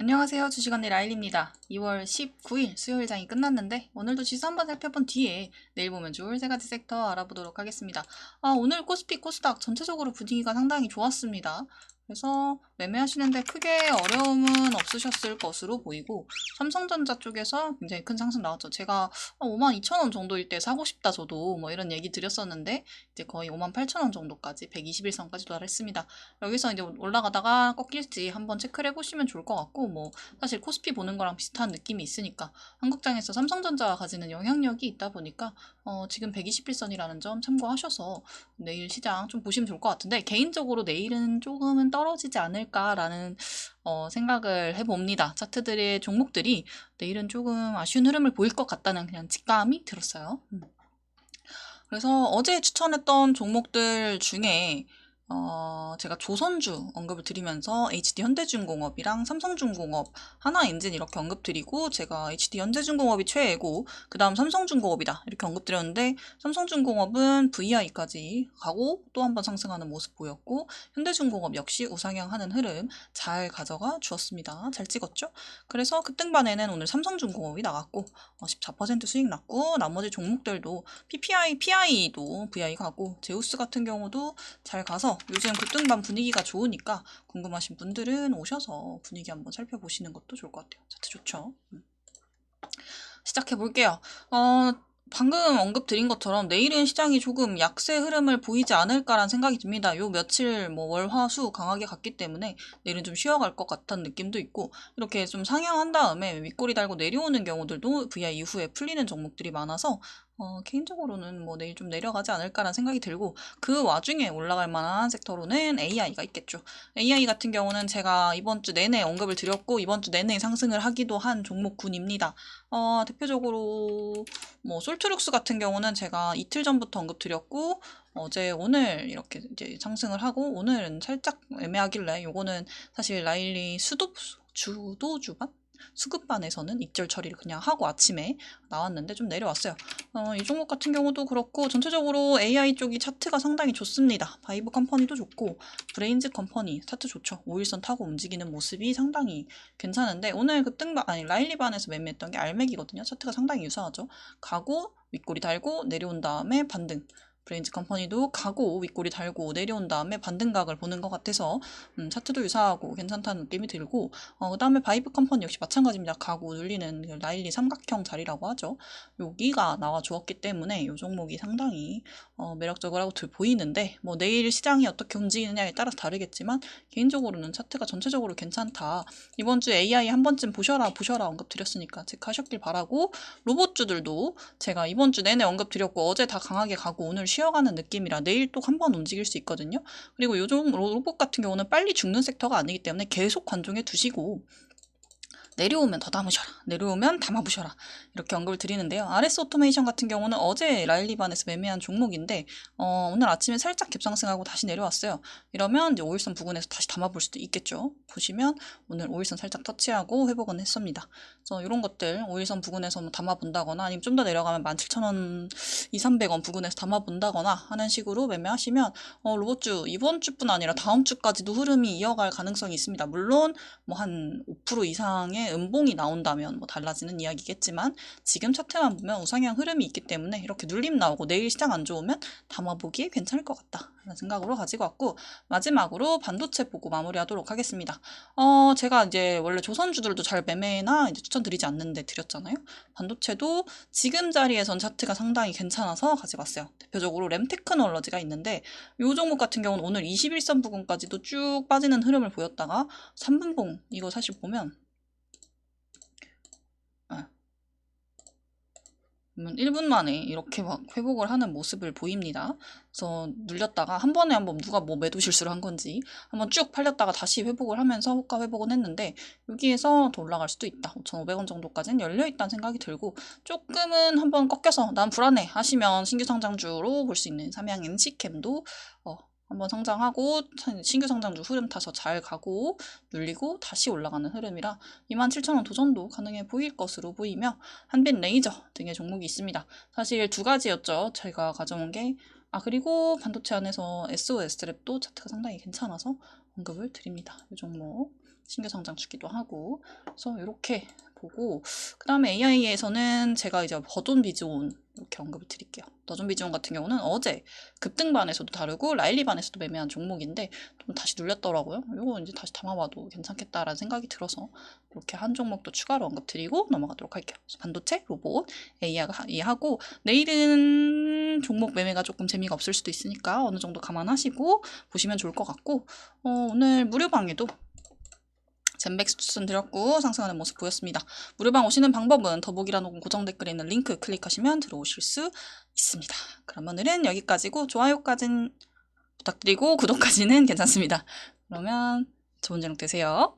안녕하세요. 주식언니 라일입니다. 2월 19일 수요일 장이 끝났는데 오늘도 지수 한번 살펴본 뒤에 내일 보면 좋을 세 가지 섹터 알아보도록 하겠습니다. 아, 오늘 코스피 코스닥 전체적으로 분위기가 상당히 좋았습니다. 그래서 매매하시는데 크게 어려움은 없으셨을 것으로 보이고 삼성전자 쪽에서 굉장히 큰 상승 나왔죠. 제가 5만 2천 원 정도일 때 사고 싶다 저도 뭐 이런 얘기 드렸었는데 이제 거의 5만 8천 원 정도까지 121선까지 도달했습니다. 여기서 이제 올라가다가 꺾일지 한번 체크를 해보시면 좋을 것 같고 뭐 사실 코스피 보는 거랑 비슷한 느낌이 있으니까 한국장에서 삼성전자가 가지는 영향력이 있다 보니까 어 지금 121선이라는 점 참고하셔서 내일 시장 좀 보시면 좋을 것 같은데 개인적으로 내일은 조금은 떨어지지 않을까라는 어, 생각을 해봅니다. 차트들의 종목들이 내일은 조금 아쉬운 흐름을 보일 것 같다는 그냥 직감이 들었어요. 음. 그래서 어제 추천했던 종목들 중에 어, 제가 조선주 언급을 드리면서 HD 현대중공업이랑 삼성중공업, 하나엔진 이렇게 언급드리고 제가 HD 현대중공업이 최애고 그 다음 삼성중공업이다 이렇게 언급드렸는데 삼성중공업은 VI까지 가고 또 한 번 상승하는 모습 보였고 현대중공업 역시 우상향하는 흐름 잘 가져가 주었습니다. 잘 찍었죠? 그래서 급등반에는 오늘 삼성중공업이 나갔고 어, 14% 수익 났고 나머지 종목들도 PPI, PI도 VI 가고 제우스 같은 경우도 잘 가서 요즘 급등반 분위기가 좋으니까 궁금하신 분들은 오셔서 분위기 한번 살펴보시는 것도 좋을 것 같아요. 차트 좋죠? 음. 시작해 볼게요. 어, 방금 언급 드린 것처럼 내일은 시장이 조금 약세 흐름을 보이지 않을까라는 생각이 듭니다. 요 며칠 뭐 월, 화, 수 강하게 갔기 때문에 내일은 좀 쉬어갈 것 같다는 느낌도 있고 이렇게 좀 상향한 다음에 윗꼬리 달고 내려오는 경우들도 VI 이후에 풀리는 종목들이 많아서 어, 개인적으로는 뭐 내일 좀 내려가지 않을까라는 생각이 들고 그 와중에 올라갈 만한 섹터로는 AI가 있겠죠. AI 같은 경우는 제가 이번 주 내내 언급을 드렸고 이번 주 내내 상승을 하기도 한 종목군입니다. 어, 대표적으로 뭐 솔 트룩스 같은 경우는 제가 이틀 전부터 언급 드렸고 어제 오늘 이렇게 이제 상승을 하고 오늘은 살짝 애매하길래 요거는 사실 라일리 수도 주도 주반 수급반에서는 입절 처리를 그냥 하고 아침에 나왔는데 좀 내려왔어요. 어, 이 종목 같은 경우도 그렇고 전체적으로 AI 쪽이 차트가 상당히 좋습니다. 바이브 컴퍼니도 좋고 브레인즈 컴퍼니 차트 좋죠. 5일선 타고 움직이는 모습이 상당히 괜찮은데 오늘 급등반 아니 라일리반에서 매매했던 게 알맥이거든요. 차트가 상당히 유사하죠. 가고 윗골이 달고 내려온 다음에 반등. 브레인즈 컴퍼니도 가고 윗골이 달고 내려온 다음에 반등각을 보는 것 같아서 음, 차트도 유사하고 괜찮다는 느낌이 들고 어, 그 다음에 바이브 컴퍼니 역시 마찬가지입니다. 가고 눌리는 그 라일리 삼각형 자리라고 하죠. 여기가 나와 주었기 때문에 이 종목이 상당히 어, 매력적이라고 보이는데 뭐 내일 시장이 어떻게 움직이느냐에 따라 다르겠지만 개인적으로는 차트가 전체적으로 괜찮다. 이번 주 AI 한 번쯤 보셔라 보셔라 언급 드렸으니까 체크하셨길 바라고 로봇주들도 제가 이번 주 내내 언급 드렸고 어제 다 강하게 가고 오늘 쉬 어가는 느낌이라 내일 또 한 번 움직일 수 있거든요. 그리고 요즘 로봇 같은 경우는 빨리 죽는 섹터가 아니기 때문에 계속 관종해 두시고 내려오면 더 담으셔라. 내려오면 담아보셔라. 이렇게 언급을 드리는데요. RS 오토메이션 같은 경우는 어제 라일리반에서 매매한 종목인데 어, 오늘 아침에 살짝 갭상승하고 다시 내려왔어요. 이러면 이제 5일선 부근에서 다시 담아볼 수도 있겠죠. 보시면 오늘 5일선 살짝 터치하고 회복은 했습니다. 그래서 이런 것들 5일선 부근에서 뭐 담아본다거나 아니면 좀 더 내려가면 17,000원, 2,300원 부근에서 담아본다거나 하는 식으로 매매하시면 어, 로봇주 이번 주뿐 아니라 다음 주까지도 흐름이 이어갈 가능성이 있습니다. 물론 뭐 한 5% 이상의 음봉이 나온다면 뭐 달라지는 이야기겠지만 지금 차트만 보면 우상향 흐름이 있기 때문에 이렇게 눌림 나오고 내일 시장 안 좋으면 담아보기에 괜찮을 것 같다 라는 생각으로 가지고 왔고 마지막으로 반도체 보고 마무리하도록 하겠습니다. 어 제가 이제 원래 조선주들도 잘 매매나 이제 추천드리지 않는데 드렸잖아요. 반도체도 지금 자리에선 차트가 상당히 괜찮아서 가지고 왔어요. 대표적으로 램테크놀러지가 있는데 이 종목 같은 경우는 오늘 21선 부근까지도 쭉 빠지는 흐름을 보였다가 3분봉 이거 사실 보면 1분 만에 이렇게 막 회복을 하는 모습을 보입니다. 그래서 눌렸다가 한 번에 한 번 누가 뭐 매도 실수를 한 건지 한번 쭉 팔렸다가 다시 회복을 하면서 호가 회복은 했는데 여기에서 더 올라갈 수도 있다. 5,500원 정도까지는 열려있다는 생각이 들고 조금은 한번 꺾여서 난 불안해 하시면 신규 상장주로 볼 수 있는 삼양 NC캠도 어, 한번 성장하고 신규 성장주 흐름 타서 잘 가고 눌리고 다시 올라가는 흐름이라 27,000원 도전도 가능해 보일 것으로 보이며 한빛 레이저 등의 종목이 있습니다. 사실 두 가지였죠. 제가 가져온 게 아 그리고 반도체 안에서 SOS 랩도 차트가 상당히 괜찮아서 언급을 드립니다. 이 종목 신규 성장 주기도 하고 그래서 이렇게 보고 그 다음에 AI에서는 제가 이제 버돈 비즈온 이렇게 언급을 드릴게요. 버돈 비즈온 같은 경우는 어제 급등반에서도 다르고 라일리반에서도 매매한 종목인데 좀 다시 눌렸더라고요. 이거 이제 다시 담아봐도 괜찮겠다라는 생각이 들어서 이렇게 한 종목도 추가로 언급드리고 넘어가도록 할게요. 반도체, 로봇, AI하고 내일은 종목 매매가 조금 재미가 없을 수도 있으니까 어느 정도 감안하시고 보시면 좋을 것 같고 어, 오늘 무료방에도 젠백스 추천 드렸고 상승하는 모습 보였습니다. 무료방 오시는 방법은 더보기란 혹은 고정 댓글에 있는 링크 클릭하시면 들어오실 수 있습니다. 그럼 오늘은 여기까지고 좋아요까지는 부탁드리고 구독까지는 괜찮습니다. 그러면 좋은 저녁 되세요.